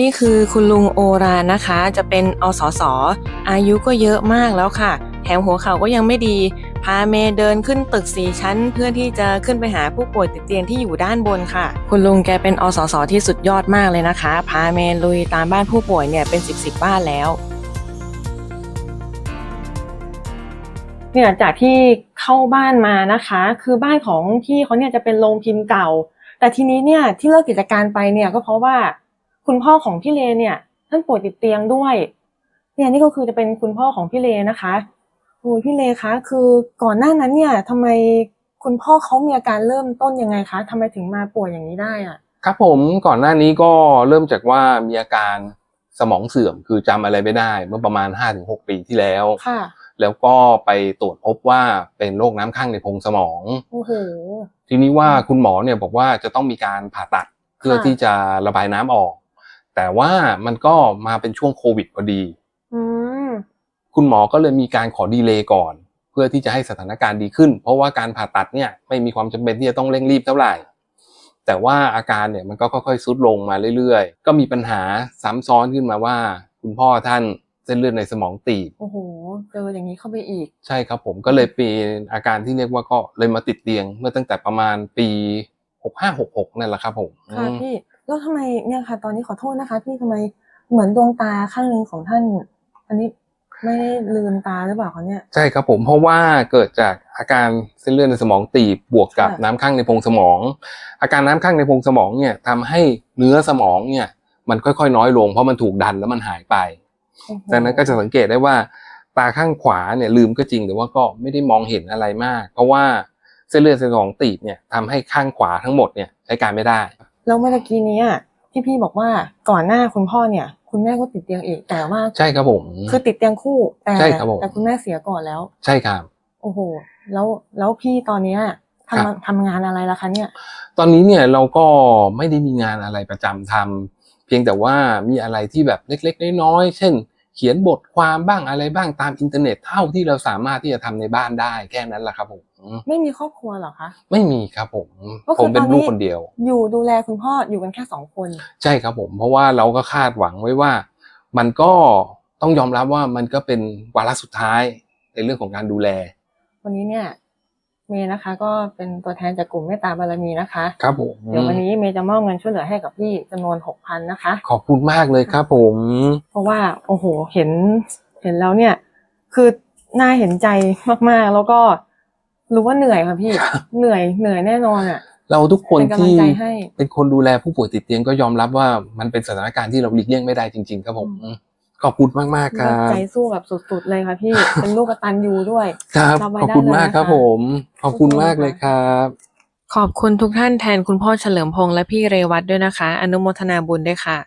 นี่คือคุณลุงโอรานะคะ จะเป็นอสสอายุก็เยอะมากแล้วค่ะ แถมหัวเข่าก็ยังไม่ดี พาเมเดินขึ้นตึกสี่ชั้น เพื่อที่จะขึ้นไปหาผู้ป่วยติดเตียงที่อยู่ด้านบนค่ะ คุณลุงแกเป็นอสสที่สุดยอดมากเลยนะคะ พาเมลุยตามบ้านผู้ป่วยเนี่ยเป็นสิบสิบบ้านแล้วเนี่ยจากที่เข้าบ้านมานะคะ คือบ้านของพี่เขาเนี่ยจะเป็นโรงพิมพ์เก่า แต่ทีนี้เนี่ยที่เลิกกิจการไปเนี่ยก็เพราะว่า คุณพ่อของพี่เลเนี่ยท่านป่วยติดเตียงด้วยเนี่ยนี่ก็คือจะเป็นคุณพ่อของพี่เลนะคะโอ้ยพี่เลคะคือก่อนหน้านั้นเนี่ยทำไมคุณพ่อเขามีอาการเริ่มต้นยังไงคะทำไมถึงมาป่วยอย่างนี้ได้อะครับผมก่อนหน้านี้ก็เริ่มจากว่ามีอาการสมองเสื่อมคือจำอะไรไม่ได้ เมื่อประมาณ 5-6 ปีที่แล้วค่ะ แล้วก็ไปตรวจพบว่าเป็นโรคน้ำข้างในโพรงสมองโอ้โหทีนี้ว่าคุณหมอเนี่ยบอกว่าจะต้องมีการผ่าตัดเพื่อค่ะที่จะระบายน้ำออก แต่ว่ามันก็มาเป็นช่วงโควิดพอดีอืมคุณหมอก็เลยมีการขอดีเลย์ก่อน เพื่อที่จะให้สถานการณ์ดีขึ้น เพราะว่าการผ่าตัดเนี่ยไม่มีความจำเป็นที่จะต้องเร่งรีบเท่าไหร่ แต่ว่าอาการเนี่ยมันก็ค่อยๆซุดลงมาเรื่อยๆ ก็มีปัญหาซ้ำซ้อนขึ้นมาว่า คุณพ่อท่านเส้นเลือดในสมองตีบโอ้โหเจออย่างนี้เข้าไปอีก ใช่ครับผมก็เลยเป็นอาการที่เรียกว่าก็เลยมาติดเตียง เมื่อตั้งแต่ประมาณปี6566นั่นแหละครับผมค่ะอืมพี่ แล้วทำไมเนี่ยค่ะ ตอนนี้ขอโทษนะคะพี่ทำไมเหมือนดวงตาข้างหนึ่งของท่าน อันนี้ไม่ได้ลืมตาหรือเปล่าคะเนี่ยใช่ครับผมเพราะว่าเกิดจากอาการเส้นเลือดในสมองตีบบวกกับค่ะน้ำข้างในโพรงสมอง อาการน้ำข้างในโพรงสมองเนี่ยทำให้เนื้อสมองเนี่ย มันค่อยๆ น้อยลงเพราะมันถูกดันแล้วมันหายไปโอ้โหดังนั้นก็จะสังเกตได้ว่า ตาข้างขวาเนี่ยลืมก็จริงแต่ว่าก็ไม่ได้มองเห็นอะไรมาก เพราะว่าเส้นเลือดในสมองตีบเนี่ยทำให้ข้างขวาทั้งหมดเนี่ยใช้การไม่ได้ แล้วเมื่อกี้เนี้ยที่พี่บอกว่าก่อนหน้าคุณพ่อเนี่ย คุณแม่ก็ติดเตียงอีกแต่ว่าใช่ครับผมคือติดเตียงคู่แต่ใช่ครับผมแต่คุณแม่เสียก่อนแล้ว ใช่ครับ โอ้โห แล้วแล้วพี่ตอนเนี้ยครับทำทำงานอะไรล่ะคะเนี่ย ตอนนี้เนี่ยเราก็ไม่ได้มีงานอะไรประจำทำเพียงแต่ว่ามีอะไรที่แบบเล็ก ๆ น้อยๆเช่น เขียนบทความบ้างอะไรบ้างตามอินเทอร์เน็ตเท่าที่เราสามารถที่จะทำในบ้านได้แค่นั้นแหละครับผมไม่มีครอบครัวเหรอคะไม่มีครับผมก็คือผมเป็นตอนนี้ลูกคนเดียว อยู่ดูแลคุณพ่ออยู่กันแค่สองคน ใช่ครับผม เพราะว่าเราก็คาดหวังไว้ว่า มันก็ต้องยอมรับว่ามันก็เป็นวาระสุดท้ายในเรื่องของการดูแล วันนี้เนี่ย เมย์นะคะ ก็เป็นตัวแทนจากกลุ่มเมตตาบารมีนะคะ ครับผมเดี๋ยววันนี้เมย์จะมอบเงินช่วยเหลือให้กับพี่จำนวนหกพันนะคะ ขอบคุณมากเลยครับผม เพราะว่าโอ้โหเห็นเห็นแล้วเนี่ย คือน่าเห็นใจมากๆ แล้วก็รู้ว่าเหนื่อยค่ะพี่ เหนื่อยเหนื่อยแน่นอนอะเราทุกคนเป็นกำลังที่ใจให้เป็นคนดูแลผู้ป่วยติดเตียงก็ยอมรับว่ามันเป็นสถานการณ์ที่เราหลีกเลี่ยงไม่ได้จริง ๆ ครับผม ขอบคุณมากๆครัรับบใจสู้แบบสุดๆเลยค่ะพี่ เป็นลูกกตันยูด้วย ครับจำไว้ขอบคุณมากครับได้เลยนะคะผม ขอบคุณมากเลยครับ ขอบคุณทุกท่านแทนคุณพ่อเฉลิมพงษ์และพี่เรวัตด้วยนะคะ อนุโมทนาบุญด้วยค่ะ